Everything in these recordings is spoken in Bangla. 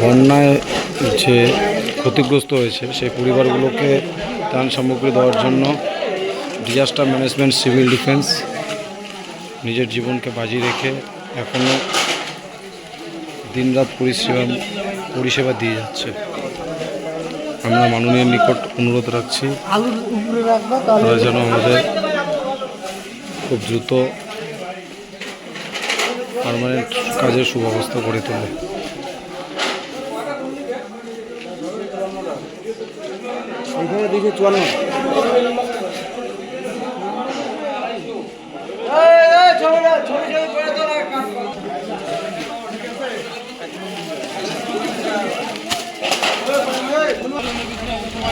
বন্যায় যে ক্ষতিগ্রস্ত হয়েছে সেই পরিবারগুলোকে ত্রাণ সামগ্রী দেওয়ার জন্য ডিজাস্টার ম্যানেজমেন্ট সিভিল ডিফেন্স নিজের জীবনকে বাজি রেখে এখনও দিনরাত পরিষেবা পরিষেবা দিয়ে যাচ্ছে। আমরা মাননীয় নিকট অনুরোধ রাখছি তারা যেন আমাদের খুব দ্রুত পারমানেন্ট কাজের সুব্যবস্থা করে তোলে। এখানে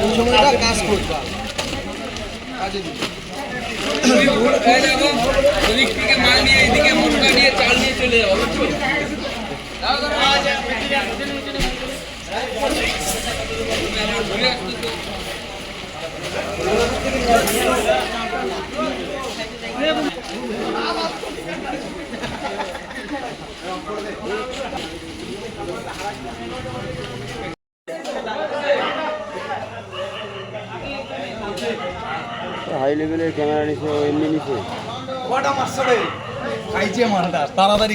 এই সময়টা কাজ করবা কাজে দিবে। ওদিক থেকে মাল নিয়ে এদিকে মশলা নিয়ে চাল নিয়ে চলে যাব হাই লেভেলের ক্যামেরা নিছে এমনি নিছে কটা মারছে রে খাইছে মালটা তাড়াতাড়ি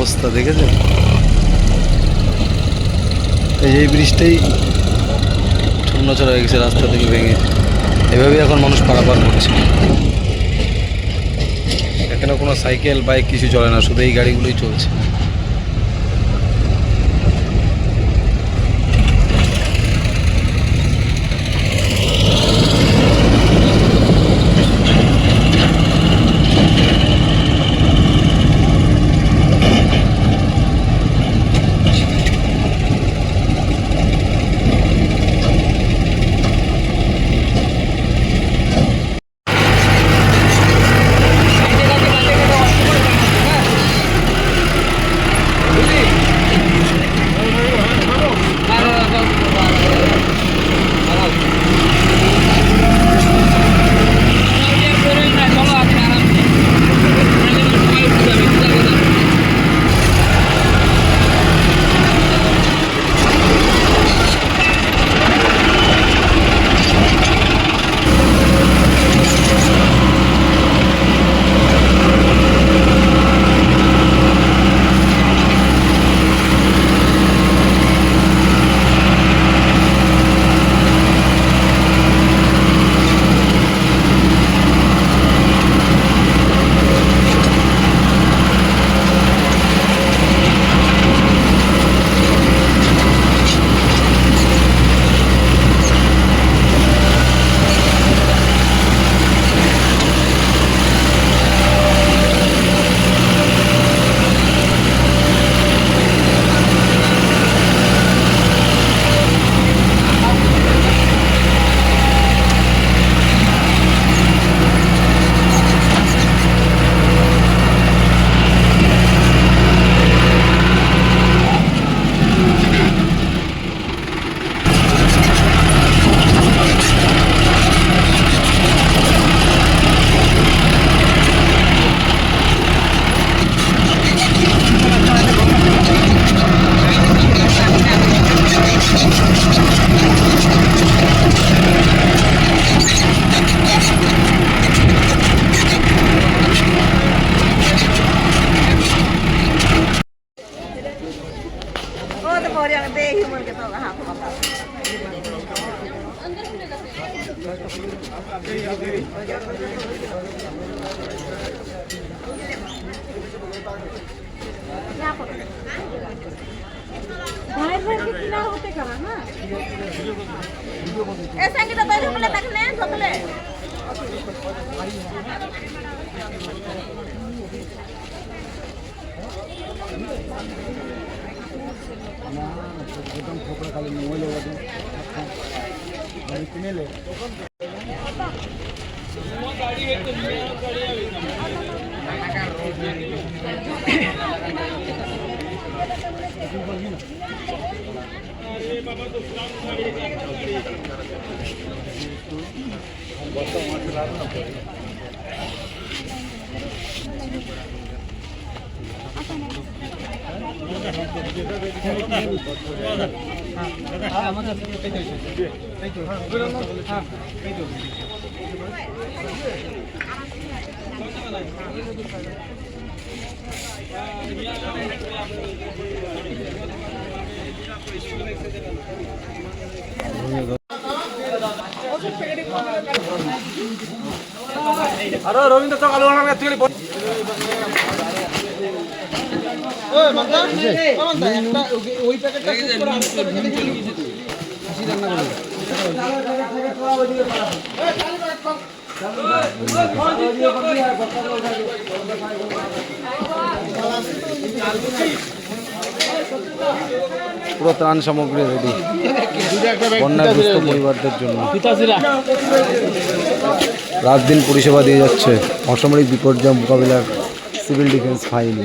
অবস্থা, দেখেছেন? এই যে এই ব্রিজটাই ছন্নছড়া হয়ে গেছে, রাস্তা থেকে ভেঙে। এভাবেই এখন মানুষ পারাপার করছে। এখানে কোনো সাইকেল, বাইক, কিছু চলে না, শুধু এই গাড়িগুলোই চলছে। संगीत बैठ बोले तकले झोपले Nah. Gracias. আরে রবীন্দ্র চক আলু ভাঙা তুই ওই প্যাকেটটা শেষ করে আমি তোর কাছে দিয়ে দিচ্ছি। পুরো ত্রাণ সামগ্রী রেডি বন্যায় দুস্থ পরিবারদের জন্য। রাত দিন পরিষেবা দিয়ে যাচ্ছে। অসামরিক বিপর্যয় মোকাবিলার সিভিল ডিফেন্স বাহিনী